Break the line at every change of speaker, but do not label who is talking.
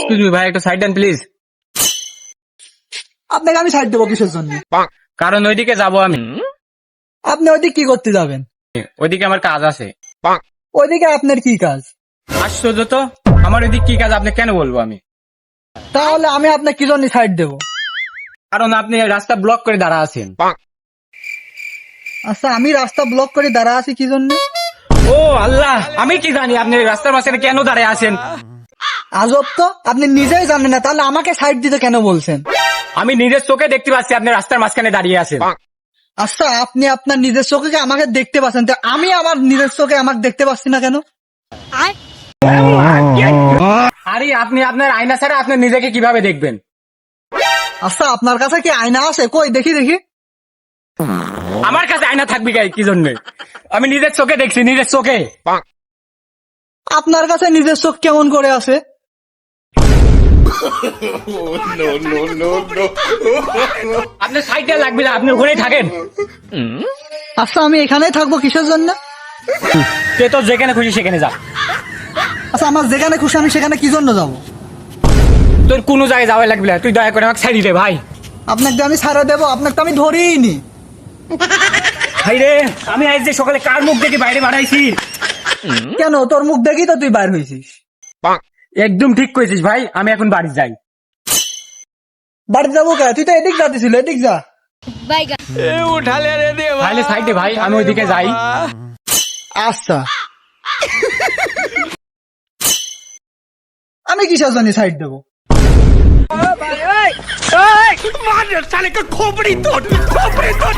Excuse me ভাই একটু side then please
আপনাকে আমি সাইড দেবো কিসের জন্য?
কারণ ওইদিকে যাব আমি।
আপনি ওইদিকে কি করতে যাবেন?
ওইদিকে আমার কাজ আছে।
ওইদিকে আপনার কি কাজ?
আশ্চর্য তো আমার ওইদিকে কি কাজ আপনি কেন বলব আমি?
তাহলে আমি আপনাকে কি জন্য সাইড দেবো?
কারণ আপনি রাস্তা ব্লক করে দাঁড়া আছেন।
আচ্ছা আমি রাস্তা ব্লক করে দাঁড়া আছি কি জন্য?
ও আল্লাহ আমি কি জানি আপনি রাস্তার মাঝখানে কেন দাঁড়ায় আছেন?
আজব তো আপনি নিজেই জানেন না তাহলে আমাকে সাইড দিতে কেন বলছেন?
আমি নিজের চোখে দেখতে পাচ্ছি আপনি রাস্তার মাঝখানে দাঁড়িয়ে আছেন।
আচ্ছা আপনি আপনার নিজের চোখে আমাকে দেখতে পাচ্ছেন তো আমি আমার নিজের চোখে আমাকে দেখতে পাচ্ছি না কেন?
আরে আপনি আপনার আয়না ছাড়া আপনি নিজেকে কীভাবে দেখবেন?
আচ্ছা আপনার কাছে কি আয়না আছে? কই দেখি দেখি।
আমার কাছে আয়না থাকবে গাই কি জন্য? আমি নিজের চোখে দেখছি নিজের চোখে।
আপনার কাছে নিজের চোখ কেমন করে আছে?
আপনি সাইডে লাগবে না আপনি ওখানেই থাকেন।
আচ্ছা আমি এখানেই থাকব কিসের জন্য?
তে তো যেখানে খুশি সেখানে যা।
আচ্ছা আমার যেখানে খুশি আমি সেখানে কি জন্য যাব?
তোর কোনো জায়গায় যাওয়া লাগবে না তুই দয়া করে আমাকে ছাড়ি দে ভাই।
আপনাকে আমি ছাড়া দেবো আপনাকে তো আমি ধরিই নি
ভাই রে আমি আজ যে সকালে কার মুখ দেখে বাইরে বাড়াইছি?
কেন তোর মুখ দেখি তো তুই বাইর হয়েছিস।
একদম ঠিক করেছিস ভাই আমি এখন বাড়ি যাই
বাড়ি যাবো কে তুই তো এদিক যাতেছিল এদিক যা
বাইগা
তাহলে সাইডে ভাই আমি ওইদিকে যাই
আচ্ছা আমি কিসের জন্য সাইড দেবো
সালে खोपड़ी तोड़ खोपड़ी तोड़